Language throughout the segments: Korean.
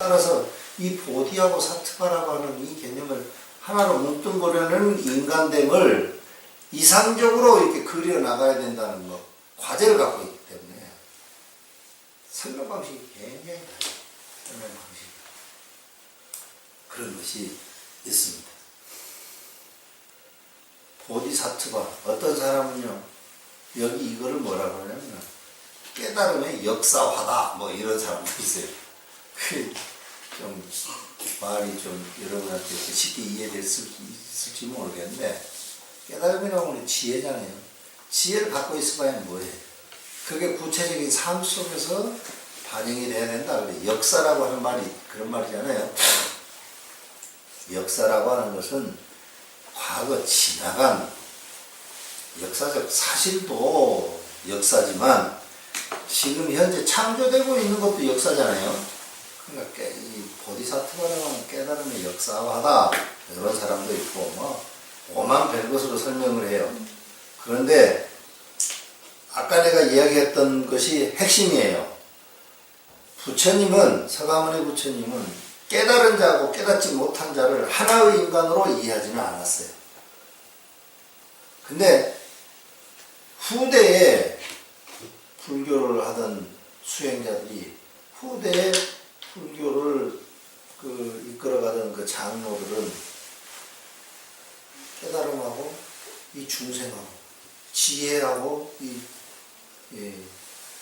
따라서 이 보디하고 사트바라고 하는 이 개념을 하나로 뭉뚱그려는 인간됨을 이상적으로 이렇게 그려 나가야 된다는 거 과제를 갖고 있기 때문에 설명 방식이 굉장히 달라요. 설명 방식 그런 것이 있습니다. 보디사트바 어떤 사람은요 여기 이거를 뭐라고 하냐면 깨달음의 역사화다 뭐 이런 사람도 있어요. 그좀 말이 좀 여러분한테 쉽게 이해됐을 있을지 모르겠는데 깨달음이라고 하는 지혜잖아요. 지혜를 갖고 바에는 뭐예요? 그게 구체적인 삶 속에서 반영이 돼야 된다. 역사라고 하는 말이 그런 말이잖아요. 역사라고 하는 것은 과거 지나간 역사적 사실도 역사지만 지금 현재 창조되고 있는 것도 역사잖아요. 그러니까 깨, 이 보디사트바라는 깨달음의 역사화다 이런 사람도 있고 뭐 오만 별것으로 설명을 해요. 그런데 아까 내가 이야기했던 것이 핵심이에요. 부처님은 서가모니 부처님은 깨달은 자고 깨닫지 못한 자를 하나의 인간으로 이해하지는 않았어요. 근데 후대에 불교를 하던 수행자들이 후대에 불교를 그 이끌어가던 그 장로들은 깨달음하고 이 중생하고 지혜하고 이 예,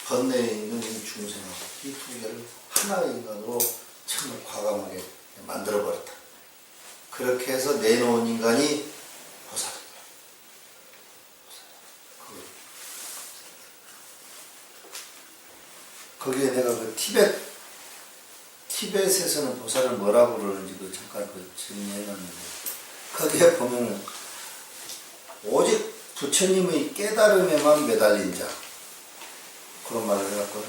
번뇌에 있는 이 중생하고 이 두 개를 하나의 인간으로 정말 과감하게 만들어 버렸다. 그렇게 해서 내놓은 인간이 보살이다. 보살. 그- 거기에 내가 그 티벳 티벳에서는 보살을 뭐라고 그러는지 그 잠깐 그 정리해놨는데 거기에 보면은 오직 부처님의 깨달음에만 매달린 자 그런 말을 해놨거든.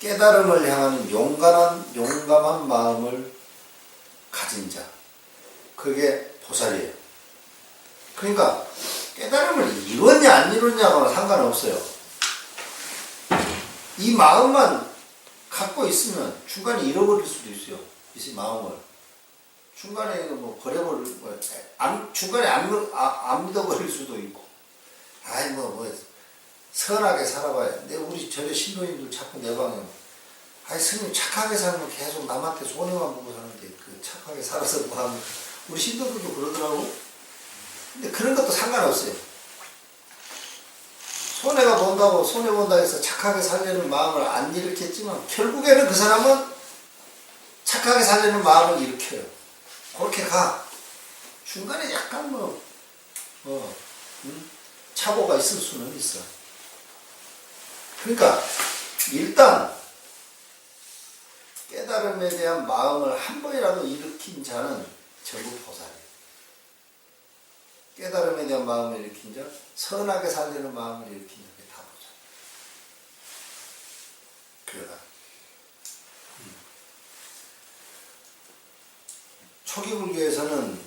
깨달음을 향하는 용감한 용감한 마음을 가진 자 그게 보살이에요. 그러니까 깨달음을 이뤘냐 안 이뤘냐하고는 상관없어요. 이 마음만 갖고 있으면 중간에 잃어버릴 수도 있어요. 이 마음을. 중간에 뭐 버려버릴 뭐, 안, 중간에 안, 믿- 아, 안 믿어버릴 수도 있고. 아이 뭐, 뭐 선하게 살아봐야. 내 우리 전에 신도님들 자꾸 내 방에 아이 스님 착하게 살면 계속 남한테 손해만 보고 사는데 그 착하게 살아서 뭐 하면 우리 신도들도 그러더라고. 근데 그런 것도 상관없어요. 손해가 본다고 손해 본다 해서 착하게 살려는 마음을 안 일으켰지만 결국에는 그 사람은 착하게 살려는 마음을 일으켜요. 그렇게 가. 중간에 약간 뭐, 뭐, 음? 착오가 있을 수는 있어. 그러니까, 일단, 깨달음에 대한 마음을 한 번이라도 일으킨 자는 전부 보살이에요. 깨달음에 대한 마음을 일으킨 자, 선하게 살려는 마음을 일으킨 자가 다 보살. 그러다. 음. 초기 불교에서는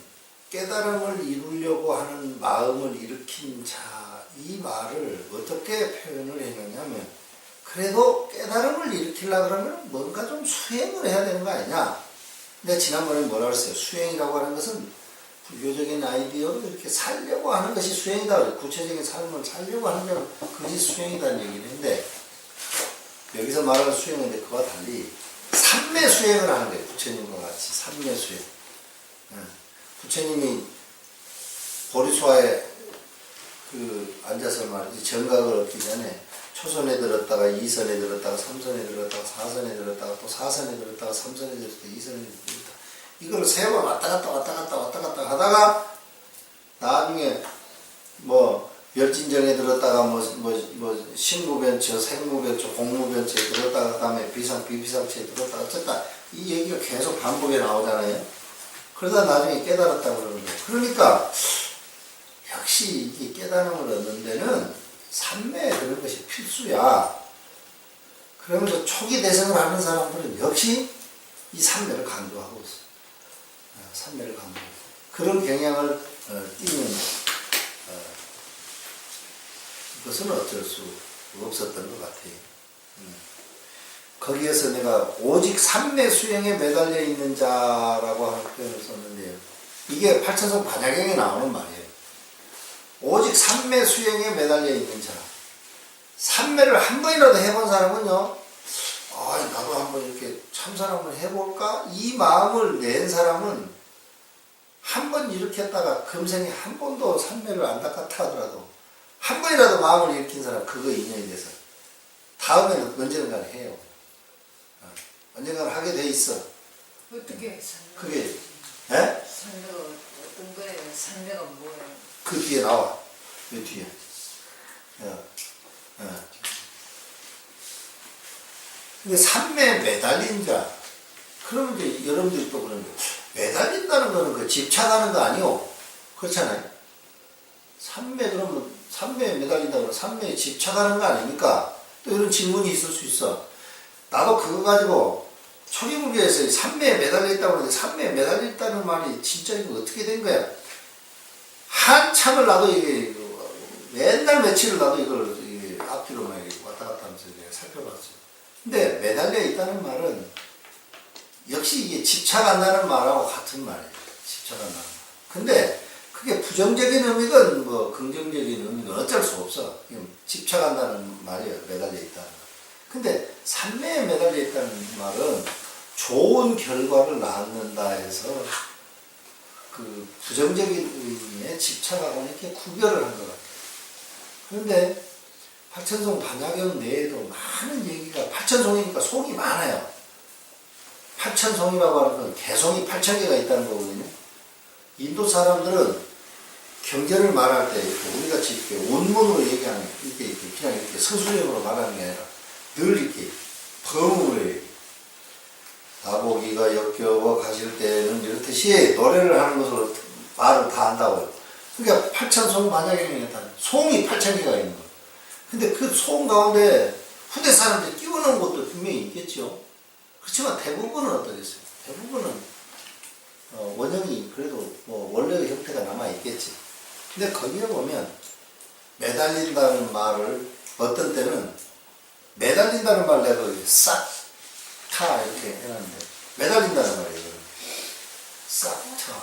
깨달음을 이루려고 하는 마음을 일으킨 자, 이 말을 어떻게 표현을 해놓냐면, 그래도 깨달음을 일으키려 그러면 뭔가 좀 수행을 해야 되는 거 아니냐? 근데 지난번에 뭐라 그랬어요? 수행이라고 하는 것은 불교적인 아이디어로 이렇게 살려고 하는 것이 수행이다. 구체적인 삶을 살려고 하는 게 그것이 수행이다는 얘기를 했는데, 여기서 말하는 수행은 그와 달리 삼매 수행을 하는 거예요. 부처님과 같이 삼매 수행. 응. 부처님이 보리수화에 그 앉아서 말이지 정각을 얻기 전에 초선에 들었다가 이선에 들었다가 삼선에 들었다가 사선에 들었다가 또 사선에 들었다가 삼선에 들었다가 이선에 들었다 이걸 세번 왔다 갔다 왔다 갔다 왔다 갔다 하다가 나중에 뭐 멸진정에 들었다가 뭐, 뭐, 뭐 신무변처, 생무변처, 공무변처에 들었다가 그다음에 비상 비비상처에 들었다가 어쨌다 이 얘기가 계속 반복에 나오잖아요. 그러다 나중에 깨달았다고 그러는 거예요. 그러니까 역시 이게 깨달음을 얻는 데는 삼매에 그런 것이 필수야. 그러면서 초기 대성을 하는 사람들은 역시 이 삼매를 강조하고 있어. 어, 강조하고 있어. 그런 경향을 어, 띠는 어, 것은 어쩔 수 없었던 것 같아요. 음. 거기에서 내가 오직 삼매 수행에 매달려 있는 자라고 표현을 썼는데요. 이게 팔천성 반야경에 나오는 말이에요. 오직 삼매 수행에 매달려 있는 자. 삼매를 한 번이라도 해본 사람은요, 아, 나도 한번 이렇게 참선 한번 해볼까? 이 마음을 낸 사람은 한 번 이렇게 했다가 금생에 한 번도 삼매를 안 닦았다 하더라도 한 번이라도 마음을 일으킨 사람 그거 인연이 돼서 다음에는 언젠가는 해요. 어, 언젠가는 하게 돼 있어. 어떻게 산다? 그게 에? 산다가 어떤 거예요? 산다가 뭐예요? 그 뒤에 나와. 그 뒤에. 어, 어. 근데 삼매에 매달린 자. 그러면 이제 여러분들이 또 그러는데, 매달린다는 거는 그 집착하는 거 아니오? 그렇잖아요. 삼매 그러면, 삼매에 매달린다 그러면 삼매에 집착하는 거 아닙니까? 또 이런 질문이 있을 수 있어. 나도 그거 가지고 삼매에 매달려 있다고 하는데, 삼매에 매달려 있다는 말이 진짜 이거 어떻게 된 거야? 한참을 나도 이게 맨날 며칠을 나도 이걸 이렇게 왔다 갔다 하면서 살펴봤어요. 근데 매달려 있다는 말은 역시 이게 집착한다는 말하고 같은 말이에요. 집착한다는 말. 근데 그게 부정적인 의미건 뭐 긍정적인 의미건 어쩔 수 없어. 집착한다는 말이에요. 매달려 있다는 말. 근데 삼매에 매달려 있다는 말은 좋은 결과를 낳는다 해서 그 부정적인 의미에 집착하고 이렇게 구별을 한 것 같아요. 그런데 팔천송 반야경 내에도 많은 얘기가 팔천송이니까 송이 많아요. 팔천송이라고 하는 건 개송이 팔천 개가 있다는 거거든요. 인도 사람들은 경제를 말할 때 이렇게 우리 같이 이렇게 원문으로 얘기하는 이렇게, 이렇게 그냥 이렇게 서술형으로 말하는 게 아니라 늘 이렇게 범으로 얘기. 나보기가 역겨워 가실 때는 이렇듯이 노래를 하는 것으로 말을 다 한다고요. 그러니까 팔천송 반야경에 다 송이 팔천 개가 있는 거예요. 근데 그송 가운데 후대 사람들이 끼워놓은 것도 분명히 있겠죠. 그렇지만 대부분은 어떠겠어요? 대부분은 어, 원형이 그래도 뭐 원래의 형태가 남아 있겠지. 근데 거기에 보면 매달린다는 말을 어떤 때는 매달린다는 말 내가 싹타 이렇게 해놨는데 매달린다는 말이에요. 싹타.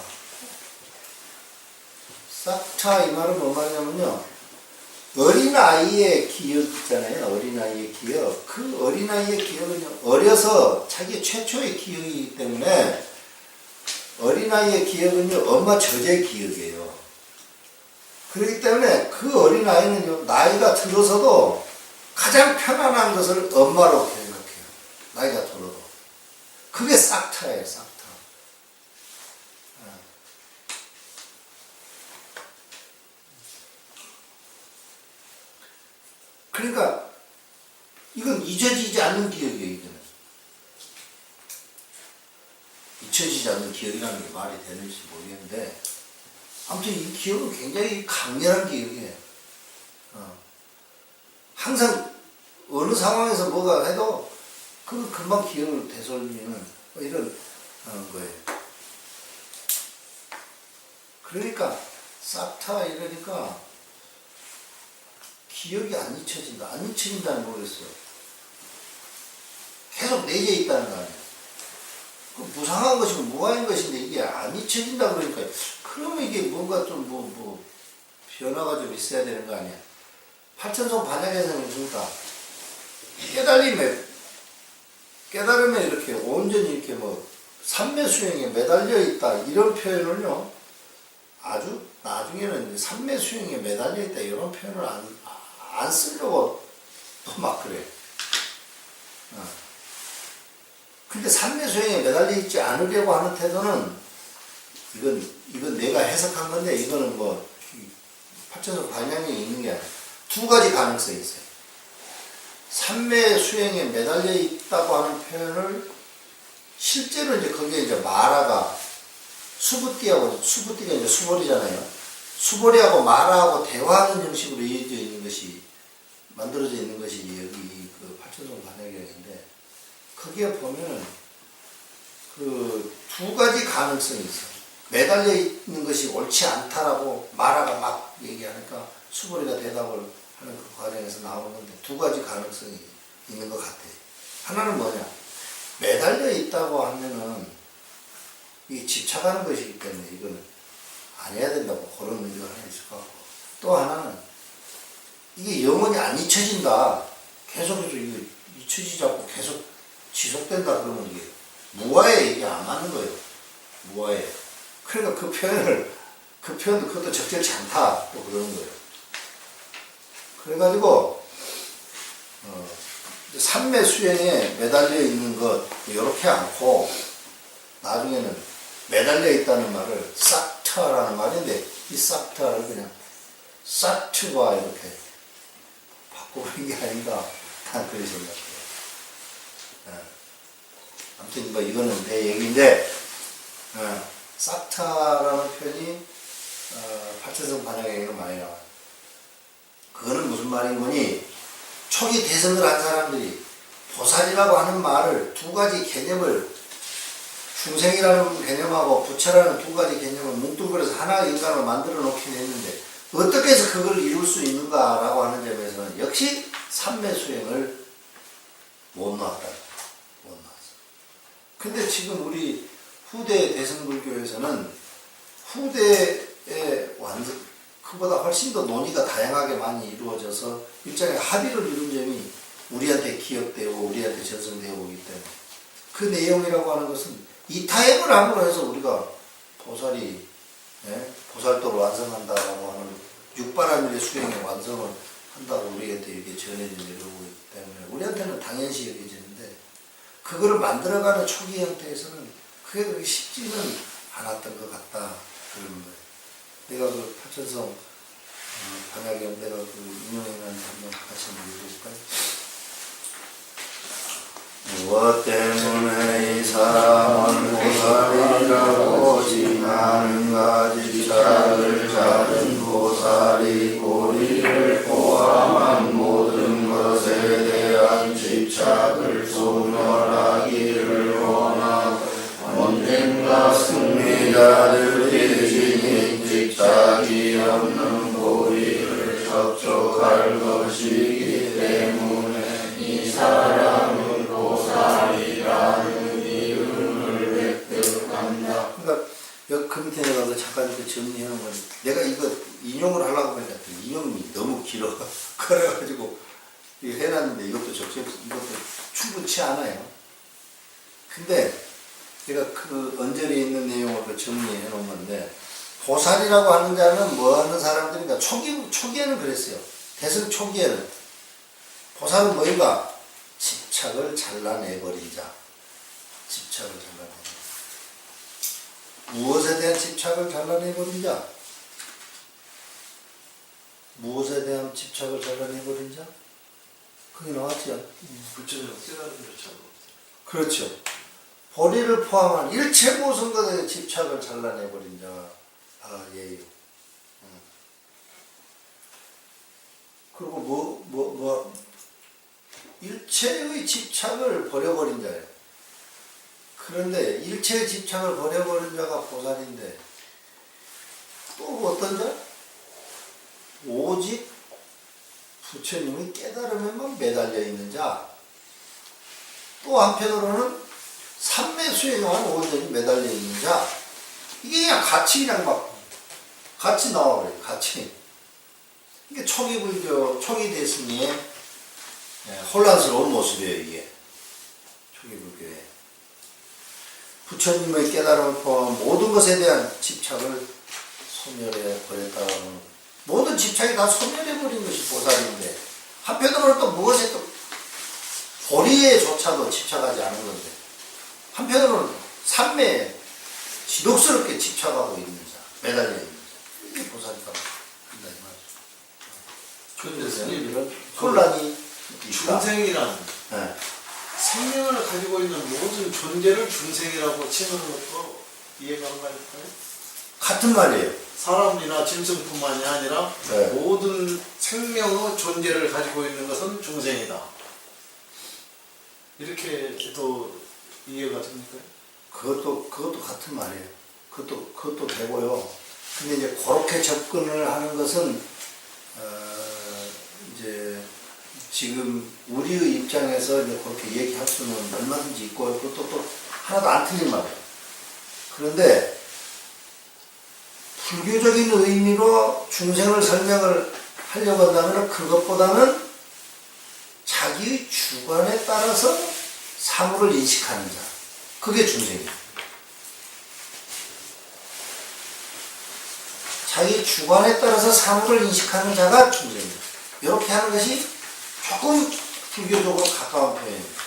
싹타 이 말은 뭔 말이냐면요. 어린아이의 기억 있잖아요. 어린아이의 기억. 그 어린아이의 기억은 어려서 자기 최초의 기억이기 때문에 어린아이의 기억은요, 엄마 저제 기억이에요. 그렇기 때문에 그 어린아이는요, 나이가 들어서도 가장 편안한 것을 엄마로 생각해요. 나이가 들어도. 그게 싹타예요, 싹타. 어. 그러니까 이건 잊혀지지 않는 기억이에요, 이거는. 잊혀지지 않는 기억이라는 게 말이 되는지 모르겠는데 아무튼 이 기억은 굉장히 강렬한 기억이에요. 어. 항상 어느 상황에서 뭐가 해도 그 금방 기억을 되돌리는 뭐 이런 어, 거예요. 그러니까 싹타 이러니까 기억이 안 잊혀진다. 안 잊혀진다는 모르겠어요. 계속 내재 있다는 거 아니에요. 그 무상한 것이고 무한인 것인데 이게 안 잊혀진다 그러니까 그러면 이게 뭔가 좀 뭐 뭐 변화가 좀 있어야 되는 거 아니야. 팔천성 반야에서는 그러니까 깨달림에 깨달음에 이렇게 온전히 이렇게 뭐 삼매 수행에 매달려 있다 이런 표현을요 아주 나중에는 삼매 수행에 매달려 있다 이런 표현을 안, 안 쓰려고 또 막 그래. 어. 근데 삼매 수행에 매달려 있지 않으려고 하는 태도는 이건 이건 내가 해석한 건데 이거는 뭐 팔천성 반향에 있는 게 아니라 두 가지 가능성이 있어요. 삼매 수행에 매달려 있다고 하는 표현을 실제로 이제 거기에 이제 마라가 수부띠하고 수부띠가 이제 수보리잖아요. 수보리하고 마라하고 대화하는 형식으로 이어져 있는 것이 만들어져 있는 것이 여기 그 팔천성 반야경인데 거기에 보면은 그 두 가지 가능성이 있어요. 매달려 있는 것이 옳지 않다라고 마라가 막 얘기하니까 수보리가 대답을 하는 그 과정에서 나오는 건데 두 가지 가능성이 있는 것 같아요. 하나는 뭐냐? 매달려 있다고 하면은 이 집착하는 것이기 때문에 이거는 안 해야 된다고 그런 의미가 하나 것 같고 또 하나는 안 잊혀진다. 계속해서 이거 잊혀지지 않고 계속 지속된다 그러면 이게 무아에 이게 안 맞는 거예요. 무아에. 그러니까 그 표현을 그 표현도 그것도 적절치 않다 또 그러는 거예요. 그래가지고 어, 삼매 수행에 매달려 있는 것 이렇게 않고 나중에는 매달려 있다는 말을 싹트라는 말인데 이 싹트를 그냥 싹트와 이렇게 바꾸는 게 아닌가 난 그런 생각해요. 예. 아무튼 뭐 이거는 내 얘기인데 예, 싹타라는 표현이 어, 팔천성 반야경에 많이 나와요. 그거는 무슨 말이니 초기 대성을 한 사람들이 보살이라고 하는 말을 두 가지 개념을 중생이라는 개념하고 부처라는 두 가지 개념을 뭉뚱그려서 하나의 인간을 만들어 놓긴 했는데 어떻게 해서 그걸 이룰 수 있는가라고 하는 점에서는 역시 삼매 수행을 못 나왔다. 못 나왔어. 근데 지금 우리 후대 대승불교에서는 후대의 완전 그보다 훨씬 더 논의가 다양하게 많이 이루어져서 일종의 합의를 이룬 점이 우리한테 기억되고 우리한테 전송되어 오기 때문에 그 내용이라고 하는 것은 이 타협을 함으로 해서 우리가 보살이 예? 보살도를 완성한다라고 하는 육바라밀의 수행의 완성을 한다고 우리한테 이렇게 전해져 내려오고 있기 때문에 우리한테는 당연시 여겨지는데 그거를 만들어가는 초기 형태에서는 그게 그렇게 쉽지는 않았던 것 같다 그런 거예요. 내가 그 파천성 어, 내가 그 인용해놨는데 한번 다시 한번 읽어볼까요? 무엇 때문에 이 사람은 보살이라고 지나는가 지 자를 자른 보살이 고리를 포함한 모든 것에 대한 집착을 소멸하기를 원하고 언젠가 승리자들이 지닌 집착이 없는 그 내가 그 정리하는 건 내가 이거 인용을 하려고 하니까 인용이 너무 길어. 그래가지고 해놨는데 이것도 적절 이것도 충분치 않아요. 근데 제가 그 언저리에 있는 내용을 그 정리해 놓은 건데 보살이라고 하는 자는 뭐 하는 사람들인가 초기 초기에는 그랬어요. 대승 초기에는 보살은 뭐인가 집착을 잘라내버린 자. 집착을 잘라내버린 자. 무엇에 대한 집착을 잘라내 버린 자? 무엇에 대한 집착을 잘라내 버린 자? 그게 나왔죠. 부처님 깨달은 절차로 그렇죠. 보리를 포함한 일체 것에 집착을 잘라내 버린 자가 아, 예요. 음. 그리고 뭐, 뭐, 뭐, 일체의 집착을 버려버린 자예요. 그런데 일체의 집착을 버려버린 자가 보살인데 또 어떤 자? 오직 부처님의 깨달음에만 매달려 있는 자. 또 한편으로는 삼매 수행한 온전히 매달려 있는 자. 이게 그냥 같이 그냥 막 같이 나와버려요. 같이. 이게 초기 불교, 초기 대승의 예, 혼란스러운 모습이에요. 이게 초기 불교의 부처님의 깨달음을 포함한 모든 것에 대한 집착을 소멸해 버렸다는 모든 집착이 다 소멸해 버린 것이 보살인데 한편으로는 또 무엇에 또 보리에조차도 집착하지 않은 건데 한편으로는 삼매에 지독스럽게 집착하고 있는 자, 매달려 있는 자. 이게 보살이다. 한다 이 말이죠. 근데 스님 이런 혼란이. 중생이란 네. 생명을 가지고 있는 모든 존재를 중생이라고 치는 것도 이해가 안 갈까요? 같은 말이에요. 사람이나 짐승뿐만이 아니라 네. 모든 생명의 존재를 가지고 있는 것은 중생이다. 이렇게 또 이해가 됩니까? 그것도 그것도 같은 말이에요. 그것도 그것도 되고요. 근데 이제 그렇게 접근을 하는 것은 어, 지금 우리의 입장에서 이제 그렇게 얘기할 수는 얼마든지 있고 그것도 또 하나도 안 틀린 말이에요. 그런데 불교적인 의미로 중생을 설명을 하려고 한다면 그것보다는 자기의 주관에 따라서 사물을 인식하는 자. 그게 중생이에요. 자기 주관에 따라서 사물을 인식하는 자가 중생이에요. 이렇게 하는 것이 조금 불교적으로 가까운 표현입니다.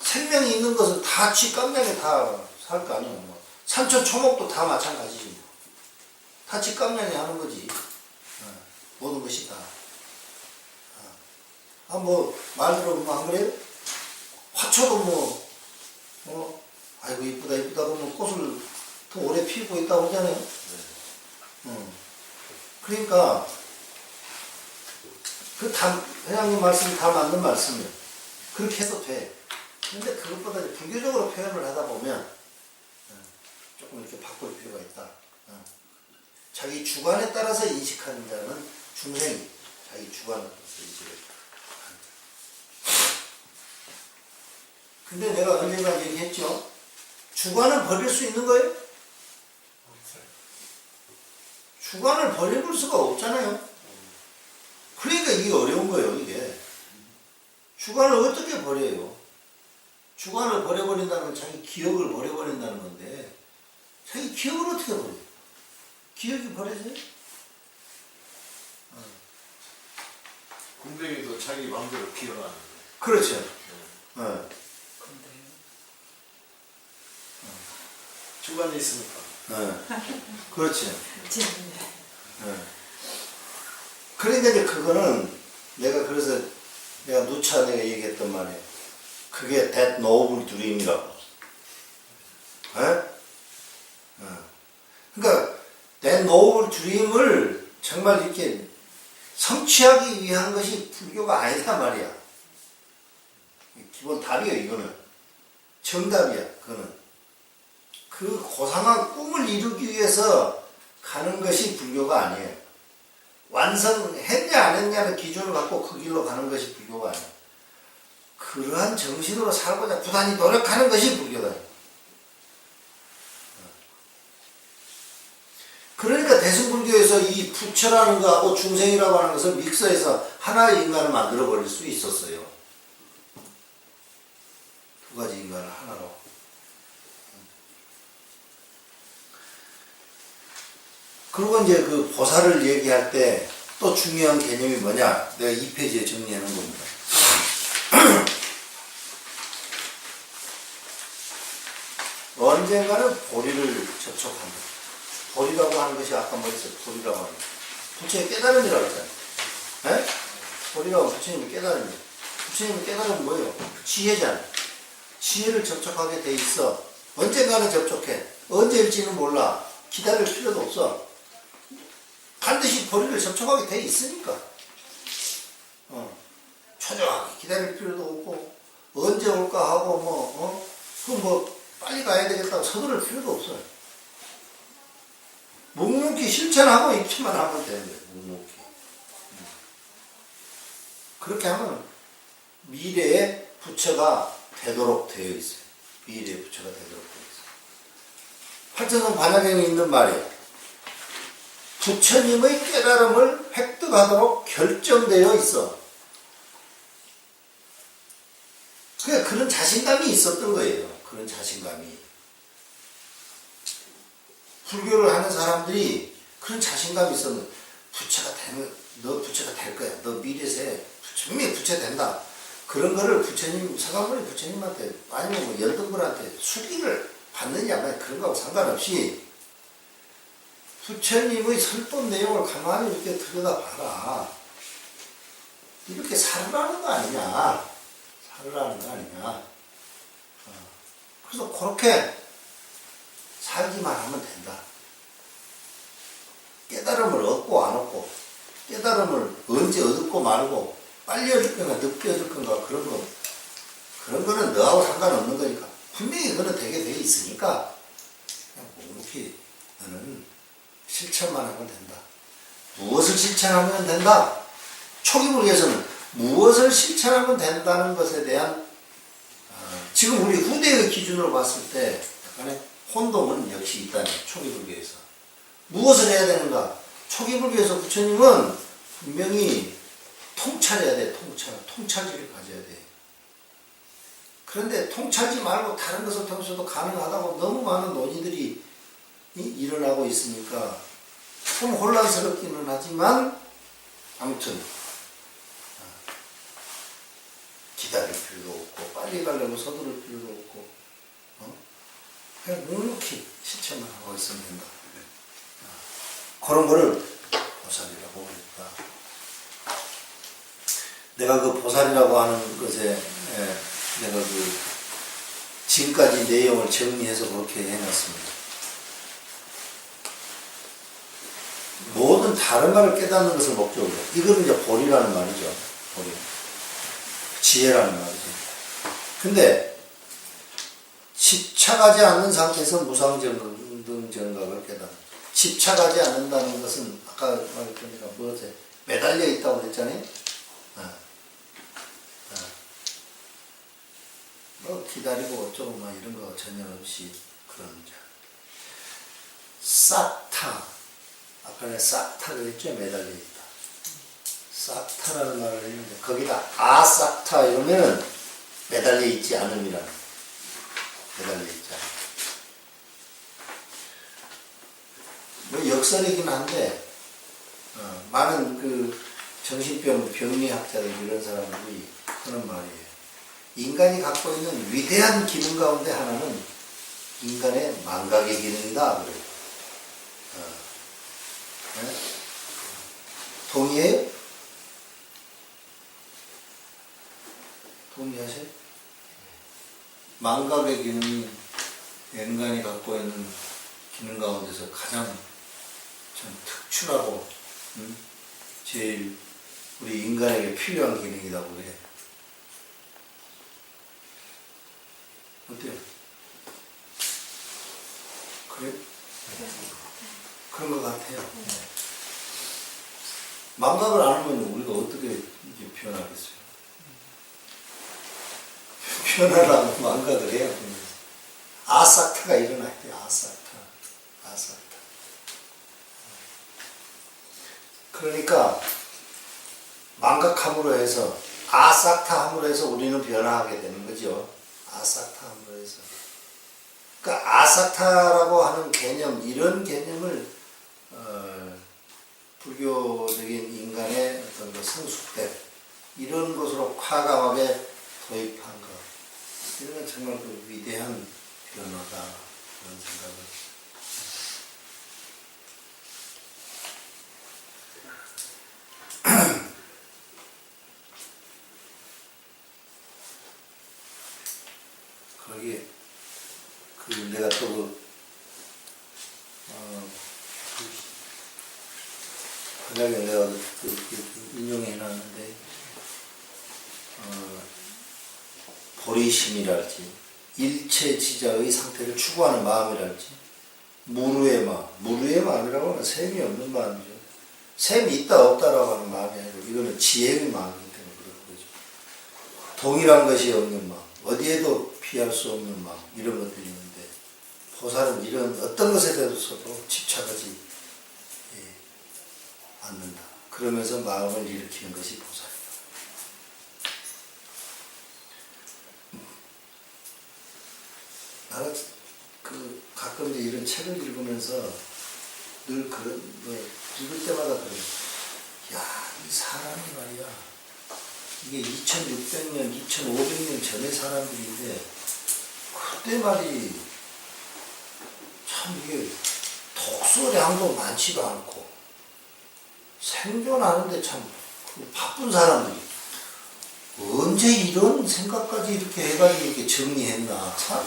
생명이 있는 것은 다 쥐 깜냥에 다 살 거 아니에요. 뭐. 산천 초목도 다 마찬가지지. 뭐. 다 쥐 깜냥에 하는 거지. 어, 모든 것이 다. 어. 아, 뭐, 말 들어보면 안 그래요? 화초도 뭐, 어, 아이고, 이쁘다, 이쁘다, 그러면 꽃을 더 오래 피우고 있다고 하잖아요. 어. 그러니까, 그 다, 회장님 말씀이 다 맞는 말씀이에요. 그렇게 해도 돼. 근데 그것보다 이제 불교적으로 표현을 하다 보면, 어, 조금 이렇게 바꿀 필요가 있다. 어. 자기 주관에 따라서 인식하는 자는 중생이 자기 주관에 따라서 인식을 한다. 근데 내가 언젠가 얘기했죠. 주관을 버릴 수 있는 거예요? 주관을 버려볼 수가 없잖아요. 그러니까 이게 어려운 거예요, 이게. 주관을 어떻게 버려요? 주관을 버려버린다는 건 자기 기억을 버려버린다는 건데, 자기 기억을 어떻게 버려요? 기억이 버려져요? 군뱅이도 자기 마음대로 기어가는 그렇죠. 어. 근데요. 주관이 있으니까. 어. 그렇지. 재밌네. 어. 그러니까 이제 그거는 내가 그래서 내가 누차 내가 얘기했던 말이에요. 그게 that noble dream이라고. 에? 어. 그러니까 that noble dream을 정말 이렇게 성취하기 위한 것이 불교가 아니다 말이야. 기본 답이에요, 이거는. 정답이야, 그거는. 그 고상한 꿈을 이루기 위해서 가는 것이 불교가 아니에요. 완성했냐 안 했냐는 기준을 갖고 그 길로 가는 것이 불교가 아니에요. 그러한 정신으로 살고자 부단히 노력하는 것이 불교다. 그러니까 대승불교에서 이 부처라는 거하고 중생이라고 하는 것을 믹서해서 하나의 인간을 만들어 버릴 수 있었어요. 두 가지 인간을 하나로. 그리고 이제 그 보살을 얘기할 때 또 중요한 개념이 뭐냐? 내가 이 페이지에 정리해 놓은 겁니다. 언젠가는 보리를 접촉한다. 보리라고 하는 것이 아까 뭐였어요? 보리라고 하는 거. 부처의 깨달음이라고 했잖아요. 에? 보리라고 부처님의 깨달음이에요. 부처님의 깨달음은 뭐예요? 지혜잖아요. 지혜를 접촉하게 돼 있어. 언젠가는 접촉해. 언제일지는 몰라. 기다릴 필요도 없어. 반드시 보리를 접촉하게 돼 있으니까. 어. 초조하게 기다릴 필요도 없고, 언제 올까 하고, 뭐, 어? 그뭐 빨리 가야 되겠다고 서두를 필요도 없어요. 묵묵히 실천하고 있기만 하면 되는 거예요, 묵묵히. 음. 그렇게 하면 미래의 부처가 되도록 되어 있어요. 미래의 부처가 되도록 되어 있어요. 팔천성 반야경에 있는 말이에요. 부처님의 깨달음을 획득하도록 결정되어 있어. 그냥 그런 자신감이 있었던 거예요. 그런 자신감이. 불교를 하는 사람들이 그런 자신감이 있었는 부처가 되면 너 부처가 될 거야. 너 미래세 분명히 부처 된다. 그런 거를 부처님 서가모니 부처님한테 아니면 뭐 열등분한테 수기를 받느냐 뭐 그런 거하고 상관없이 부처님의 설법 내용을 가만히 이렇게 들여다봐라. 이렇게 살으라는 거 아니냐. 살으라는 거 아니냐. 어. 그래서 그렇게 살기만 하면 된다. 깨달음을 얻고 안 얻고, 깨달음을 언제 얻고 말고, 빨리 얻을 건가, 늦게 얻을 건가, 그런 거, 그런 거는 너하고 상관없는 거니까. 분명히 그거는 되게 돼 있으니까, 그냥 묵묵히 너는 실천만 하면 된다. 무엇을 실천하면 된다? 초기불교에서는 무엇을 실천하면 된다는 것에 대한 어, 지금 우리 후대의 기준으로 봤을 때 약간의 혼동은 역시 있다는 초기 불교에서 무엇을 해야 되는가? 초기 불교에서 부처님은 분명히 통찰해야 돼, 통찰. 통찰지를 가져야 돼. 그런데 통찰지 말고 다른 것을 통해서도 가능하다고 너무 많은 논의들이 이- 일어나고 있으니까 좀 혼란스럽기는 하지만 아무튼 어, 기다릴 필요도 없고 빨리 가려고 서두를 필요도 없고 어? 그냥 묵묵히 실천을 하고 있으면 된다. 어, 그런 거를 보살이라고 했다. 내가 그 보살이라고 하는 것에 에, 내가 그 지금까지 내용을 정리해서 그렇게 해놨습니다. 모든 다른 말을 깨닫는 것을 목적으로. 이거는 이제 본이라는 말이죠. 본이. 지혜라는 말이죠. 근데 집착하지 않는 상태에서 무상정등 정각을 깨닫는. 집착하지 않는다는 것은 아까 말했더니까 뭐지? 매달려 있다고 그랬잖아요. 어. 어. 뭐 기다리고 어쩌고 막 이런 거 전혀 없이 그런 자. 싹타. 아까 내가 싹타를 했죠? 매달려 있다. 싹타라는 말을 했는데, 거기다 아 싹타 이러면은 매달려 있지 않음이라는. 매달려 있지 않음. 뭐 역설이긴 한데, 어, 많은 그 정신병, 병리학자들 이런 사람들이 하는 말이에요. 인간이 갖고 있는 위대한 기능 가운데 하나는 인간의 망각의 기능이다. 그래요. 어. 네? 동의해요? 동의하세요? 망각의 기능이 인간이 갖고 있는 기능 가운데서 가장 참 특출하고 음? 제일 우리 인간에게 필요한 기능이라고 그래. 어때요? 그래? 그런 것 같아요. 망각을 안 하면 우리가 어떻게 이제 변하겠어요? 변하라고 망각을 해야 됩니다. 아사타가 일어날 때 아사타, 아사타. 그러니까 망각함으로 해서 아사타함으로 해서 우리는 변화하게 되는 거죠. 아사타함으로 해서. 그러니까 아사타라고 하는 개념, 이런 개념을 어, 불교적인 인간의 어떤 그 성숙됨 이런 것으로 과감하게 도입한 것. 이건 정말 그 위대한 변화다 그런 생각을. 거기에 그 내가 또그 어, 그 인용해 놨는데 어, 보리심이랄지 일체 지자의 상태를 추구하는 마음이랄지 무루의 마음 무루의 마음이라고 하는 셈이 없는 마음이죠. 셈이 있다 없다라고 하는 마음이 아니고 이거는 지혜의 마음이기 때문에 그런 거죠. 동일한 것이 없는 마음 어디에도 피할 수 없는 마음 이런 것들이 있는데 보살은 이런 어떤 것에 대해서도 집착하지 예, 않는다. 그러면서 마음을 일으키는 것이 보살이다. 나는 그 가끔 이제 이런 책을 읽으면서 늘 그런 뭐 읽을 때마다 그래. 야, 이 사람이 말이야. 이게 2600년, 2500년 전의 사람들인데 그때 말이 참 이게 독서량도 많지가 않고 생존하는데 참그 바쁜 사람들이 언제 이런 생각까지 이렇게 해가지고 이렇게 정리했나 참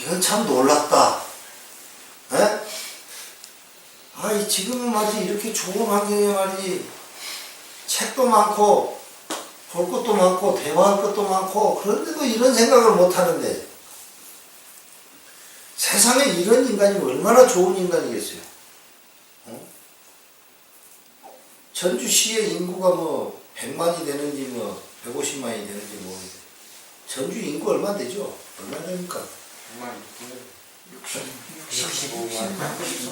이건 참 놀랍다. 에? 아이 지금은 말이지 이렇게 좋은 환경에 말이지 책도 많고 볼 것도 많고 대화할 것도 많고 그런데도 이런 생각을 못 하는데 세상에 이런 인간이 얼마나 좋은 인간이겠어요? 어? 전주시의 인구가 뭐 100만이 되는지 뭐 150만이 되는지 모르겠어요. 전주 인구 얼마 되죠? 얼마 됩니까? 65만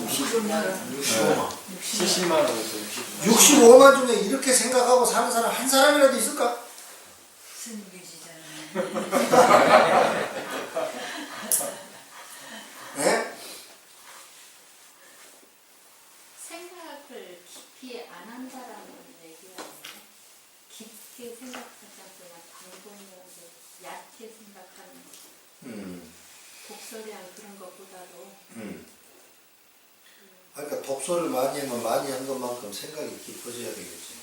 65만 70만 원 정도 65만 중에 이렇게 생각하고 사는 사람 한 사람이라도 있을까? 스님 계시잖아요. 예? 생각을 깊이 안 한다라는 얘기가 아니에요. 깊게 생각하지 않고 그냥 방법으로 얕게 생각하는 음, 독설이나 그런 것보다도 음. 아, 그러니까 독서를 많이 하면 많이 한 것만큼 생각이 깊어져야 되겠지.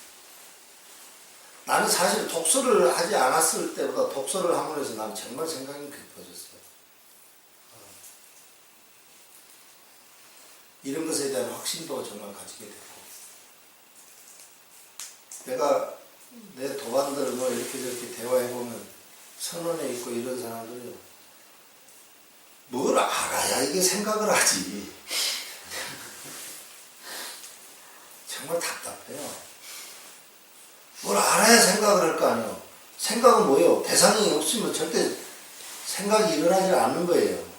나는 사실 독서를 하지 않았을 때보다 독서를 함으로 해서 난 정말 생각이 깊어졌어요. 어. 이런 것에 대한 확신도 정말 가지게 되고. 내가 내 도반들 뭐 이렇게 저렇게 대화해보면 선언에 있고 이런 사람들이 뭘 알아야 이게 생각을 하지. 정말 답답해요. 뭘 알아야 생각을 할 거 아니에요. 생각은 뭐예요? 대상이 없으면 절대 생각이 일어나지 않는 거예요.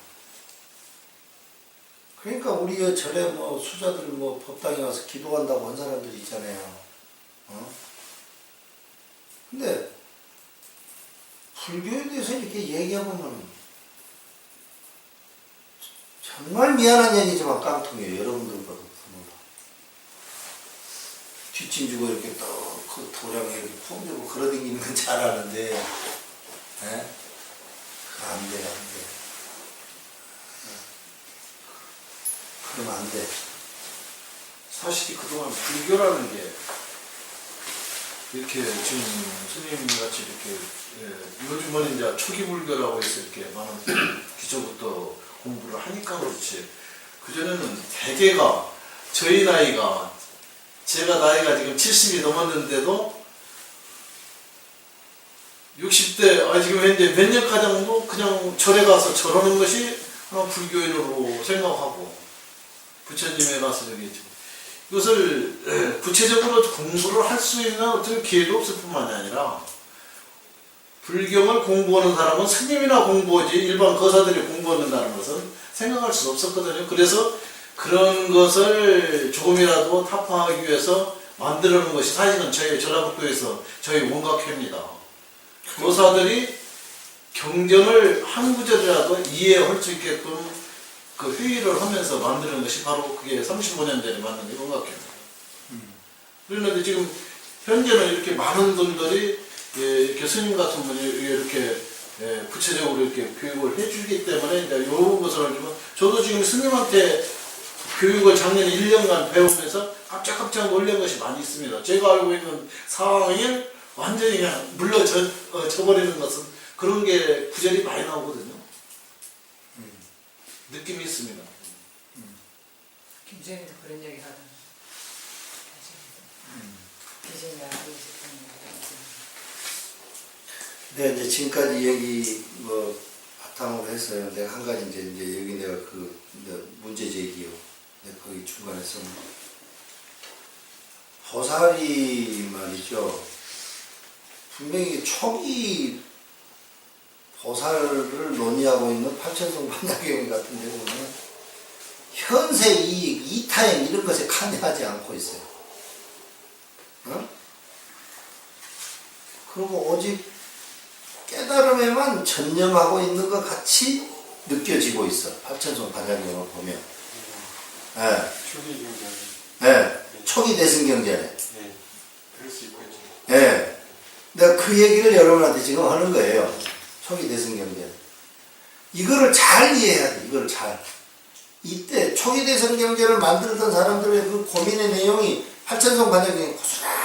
그러니까 우리 여 절에 뭐 수자들 뭐 법당에 와서 기도한다고 한 사람들이 있잖아요. 어? 근데 불교에 대해서 이렇게 얘기해보면 정말 미안한 얘기지만 깡통이에요. 여러분들보다 부모다. 뒷짐 주고 이렇게 또그 도량에 이렇게 품 주고 걸어다니는 건잘 아는데, 예? 안 돼, 안 돼. 그러면 안 돼. 사실 그동안 불교라는 게 이렇게 지금 스님 같이 이렇게 예, 요즘은 이제 초기 불교라고 해서 이렇게 많은 기초부터 공부를 하니까 그렇지. 그전에는 대개가 저희 나이가 제가 나이가 지금 70이 넘었는데도 60대 아 지금 현재 몇 년 가정도 그냥 절에 가서 절하는 것이 불교인으로 생각하고 부처님에 가서 저기 좀 이것을 에, 구체적으로 공부를 할 수 있는 어떤 기회도 없을 뿐만이 아니라 불경을 공부하는 사람은 스님이나 공부하지 일반 거사들이 공부한다는 것은 생각할 수 없었거든요. 그래서 그런 것을 조금이라도 타파하기 위해서 만들어 놓은 것이 사실은 저희 전라북도에서 저희 원각회입니다. 거사들이 경전을 한 구절이라도 이해할 수 있게끔 그 회의를 하면서 만드는 것이 바로 그게 35년 전에 만든 게 원각회입니다. 그런데 지금 현재는 이렇게 많은 분들이 예, 이렇게 스님 같은 분이 이렇게 예, 구체적으로 이렇게 교육을 해주기 때문에 이제 이런 것을 알지만 저도 지금 스님한테 교육을 작년에 1년간 배우면서 깜짝깜짝 놀란 것이 많이 있습니다. 제가 알고 있는 상황이 완전히 그냥 물러져 어, 것은 그런 게 구절이 많이 나오거든요. 느낌이 있습니다. 김정희도 그런 얘기 알고 있었던 근데 이제 지금까지 얘기 뭐 바탕으로 했어요. 내가 한 가지 이제, 이제 여기 내가 그 문제 제기요. 거기 중간에 쓴 보살이 말이죠. 분명히 초기 보살을 논의하고 있는 팔천성 반야경 같은 데 보면 현세 이익, 이타행 이런 것에 관여하지 않고 있어요. 어? 그리고 오직 깨달음에만 전념하고 있는 것 같이 느껴지고 있어. 팔천성 반야경을 보면. 예, 초기 경전 예. 초기 대승경전에. 네 그럴 수 있겠죠 예. 내가 그 얘기를 여러분한테 지금 하는 거예요. 초기 대승경전. 이거를 잘 이해해야 돼, 이걸 잘. 이때 초기 대승경전을 만들던 사람들의 그 고민의 내용이 팔천성 반야경에 고스란히